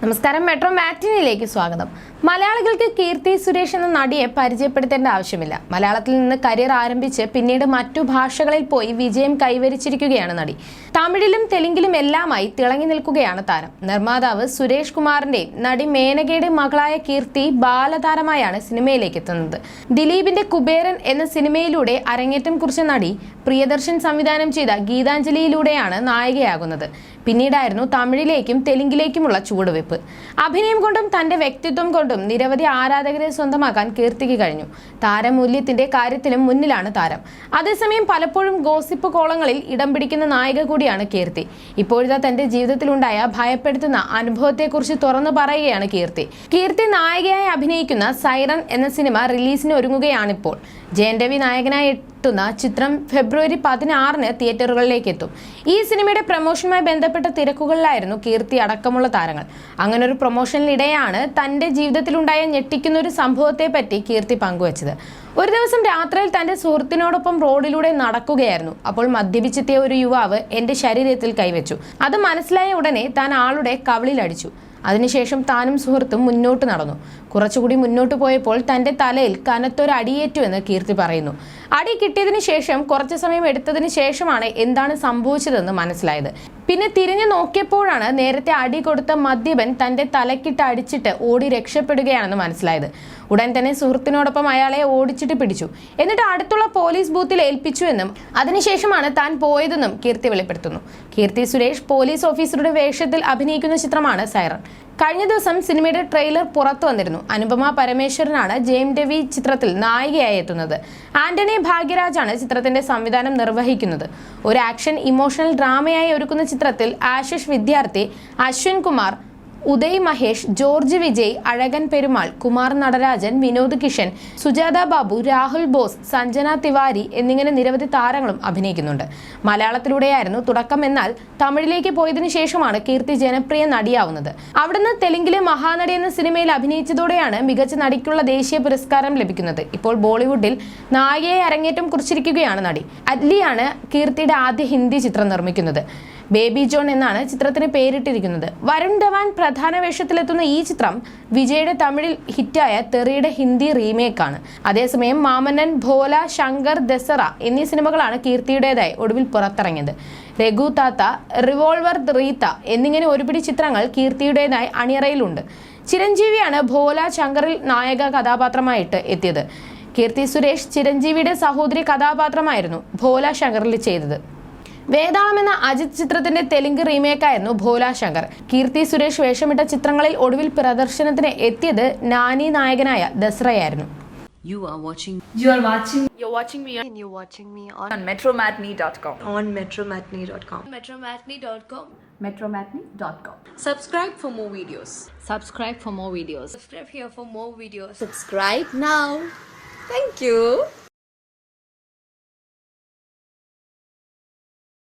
നമസ്കാരം. മെട്രോ മാറ്റിനിലേക്ക് സ്വാഗതം. മലയാളികൾക്ക് കീർത്തി സുരേഷ് എന്ന നടിയെ പരിചയപ്പെടുത്തേണ്ട ആവശ്യമില്ല. മലയാളത്തിൽ നിന്ന് കരിയർ ആരംഭിച്ച് പിന്നീട് മറ്റു ഭാഷകളിൽ പോയി വിജയം കൈവരിച്ചിരിക്കുകയാണ് നടി. തമിഴിലും തെലുങ്കിലും എല്ലാമായി തിളങ്ങി നിൽക്കുകയാണ് താരം. നിർമ്മാതാവ് സുരേഷ് കുമാറിന്റെയും നടി മേനകയുടെയും മകളായ കീർത്തി ബാലതാരമായാണ് സിനിമയിലേക്ക് എത്തുന്നത്. ദിലീപിന്റെ കുബേരൻ എന്ന സിനിമയിലൂടെ അരങ്ങേറ്റം കുറിച്ച നടി പ്രിയദർശൻ സംവിധാനം ചെയ്ത ഗീതാഞ്ജലിയിലൂടെയാണ് നായികയാകുന്നത്. പിന്നീടായിരുന്നു തമിഴിലേക്കും തെലുങ്കിലേക്കുമുള്ള ചുവടുവെപ്പ് അഭിനയം കൊണ്ടും തന്റെ വ്യക്തിത്വം കൊണ്ടും നിരവധി ആരാധകരെ സ്വന്തമാക്കാൻ കീർത്തിക്ക് കഴിഞ്ഞു. താരമൂല്യത്തിന്റെ കാര്യത്തിലും മുന്നിലാണ് താരം. അതേസമയം പലപ്പോഴും ഗോസിപ്പ് കോളങ്ങളിൽ ഇടം പിടിക്കുന്ന നായിക കൂടിയാണ് കീർത്തി. ഇപ്പോഴത്തെ തന്റെ ജീവിതത്തിലുണ്ടായ ഭയപ്പെടുത്തുന്ന അനുഭവത്തെക്കുറിച്ച് തുറന്നു പറയുകയാണ് കീർത്തി. കീർത്തി നായികയായി അഭിനയിക്കുന്ന സൈറൻ എന്ന സിനിമ റിലീസിന് ഒരുങ്ങുകയാണിപ്പോൾ. ജയൻ രവി നായകനായി എത്തുന്ന ചിത്രം ഫെബ്രുവരി പതിനാറിന് തിയേറ്ററുകളിലേക്ക് എത്തും ഈ സിനിമയുടെ പ്രൊമോഷനുമായി ബന്ധപ്പെട്ട തിരക്കുകളിലായിരുന്നു കീർത്തി അടക്കമുള്ള താരങ്ങൾ. അങ്ങനെ ഒരു പ്രൊമോഷനിലിടെയാണ് തന്റെ ജീവിതത്തിലുണ്ടായ ഞെട്ടിക്കുന്ന ഒരു സംഭവത്തെ പറ്റി കീർത്തി പങ്കുവച്ചത്. ഒരു ദിവസം രാത്രിയിൽ തന്റെ സുഹൃത്തിനോടൊപ്പം റോഡിലൂടെ നടക്കുകയായിരുന്നു. അപ്പോൾ മദ്യപിച്ചെത്തിയ ഒരു യുവാവ് എന്റെ ശരീരത്തിൽ കൈവച്ചു. അത് മനസ്സിലായ ഉടനെ താൻ ആളുടെ കവിളിലടിച്ചു. അതിനുശേഷം താനും സുഹൃത്തും മുന്നോട്ട് നടന്നു. കുറച്ചുകൂടി മുന്നോട്ട് പോയപ്പോൾ തന്റെ തലയിൽ കനത്തൊരു അടിയേറ്റു എന്ന് കീർത്തി പറയുന്നു. അടി കിട്ടിയതിനു ശേഷം കുറച്ചു സമയം എടുത്തതിന് ശേഷമാണ് എന്താണ് സംഭവിച്ചതെന്ന് മനസ്സിലായത്. പിന്നെ തിരിഞ്ഞു നോക്കിയപ്പോഴാണ് നേരത്തെ അടി കൊടുത്ത മദ്യപൻ തന്റെ തലക്കിട്ട് അടിച്ചിട്ട് ഓടി രക്ഷപ്പെടുകയാണെന്ന് മനസ്സിലായത്. ഉടൻ തന്നെ സുഹൃത്തിനോടൊപ്പം അയാളെ ഓടിച്ചിട്ട് പിടിച്ചു. എന്നിട്ട് അടുത്തുള്ള പോലീസ് ബൂത്തിൽ ഏൽപ്പിച്ചു എന്നും അതിനുശേഷമാണ് താൻ പോയതെന്നും കീർത്തി വെളിപ്പെടുത്തുന്നു. കീർത്തി സുരേഷ് പോലീസ് ഓഫീസറുടെ വേഷത്തിൽ അഭിനയിക്കുന്ന ചിത്രമാണ് സൈറൺ. കഴിഞ്ഞ ദിവസം സിനിമയുടെ ട്രെയിലർ പുറത്തു വന്നിരുന്നു. അനുപമ പരമേശ്വരനാണ് ജെയിം രവി ചിത്രത്തിൽ നായികയായി എത്തുന്നത്. ആന്റണി ഭാഗ്യരാജാണ് ചിത്രത്തിന്റെ സംവിധാനം നിർവഹിക്കുന്നത്. ഒരു ആക്ഷൻ ഇമോഷണൽ ഡ്രാമയായി ഒരുക്കുന്ന ചിത്രത്തിൽ ആശിഷ് വിദ്യാർത്ഥി അശ്വിൻ കുമാർ ഉദയ് മഹേഷ് ജോർജ് വിജയ് അഴകൻ പെരുമാൾ കുമാർ നടരാജൻ വിനോദ് കിഷൻ സുജാത ബാബു രാഹുൽ ബോസ് സഞ്ജന തിവാരി എന്നിങ്ങനെ നിരവധി താരങ്ങളും അഭിനയിക്കുന്നുണ്ട്. മലയാളത്തിലൂടെയായിരുന്നു തുടക്കം എന്നാൽ തമിഴിലേക്ക് പോയതിനു ശേഷമാണ് കീർത്തി ജനപ്രിയ നടിയാവുന്നത്. അവിടുന്ന് തെലുങ്കിലെ മഹാനടി എന്ന സിനിമയിൽ അഭിനയിച്ചതോടെയാണ് മികച്ച നടിക്കുള്ള ദേശീയ പുരസ്കാരം ലഭിക്കുന്നത്. ഇപ്പോൾ ബോളിവുഡിൽ നായികയെ അരങ്ങേറ്റം കുറിച്ചിരിക്കുകയാണ് നടി. അറ്റ്ലിയാണ് കീർത്തിയുടെ ആദ്യ ഹിന്ദി ചിത്രം നിർമ്മിക്കുന്നത്. ബേബി ജോൺ എന്നാണ് ചിത്രത്തിന് പേരിട്ടിരിക്കുന്നത്. വരുൺ ധവാൻ പ്രധാന വേഷത്തിലെത്തുന്ന ഈ ചിത്രം വിജയുടെ തമിഴിൽ ഹിറ്റായ തെറിയുടെ ഹിന്ദി റീമേക്കാണ്. അതേസമയം മാമനൻ ഭോല ശങ്കർ ദസറ എന്നീ സിനിമകളാണ് കീർത്തിയുടേതായി ഒടുവിൽ പുറത്തിറങ്ങിയത്. രഘു താത്ത റിവോൾവർ റീത്ത എന്നിങ്ങനെ ഒരുപിടി ചിത്രങ്ങൾ കീർത്തിയുടേതായി അണിയറയിലുണ്ട്. ചിരഞ്ജീവിയാണ് ഭോല ശങ്കറിൽ നായക കഥാപാത്രമായിട്ട് എത്തിയത്. കീർത്തി സുരേഷ് ചിരഞ്ജീവിയുടെ സഹോദരി കഥാപാത്രമായിരുന്നു ഭോല ശങ്കറിൽ ചെയ്തത്. വേതാളം എന്ന അജിത് ചിത്രത്തിന്റെ തെലുങ്ക് റീമേക്കായിരുന്നു ഭോലാ ശങ്കർ കീർത്തി സുരേഷ് വേഷമിട്ട ചിത്രങ്ങളിൽ ഒടുവിൽ പ്രദർശനത്തിന് എത്തിയത് നാനി നായകനായ ദസ്രയായിരുന്നു You are watching You are watching You're watching me and you're watching me on, on metromatney.com. on metromatney.com. metromatney.com. Metromatney.com. Subscribe for more videos. subscribe for more videos. Subscribe here for more videos. Subscribe now. Thank you.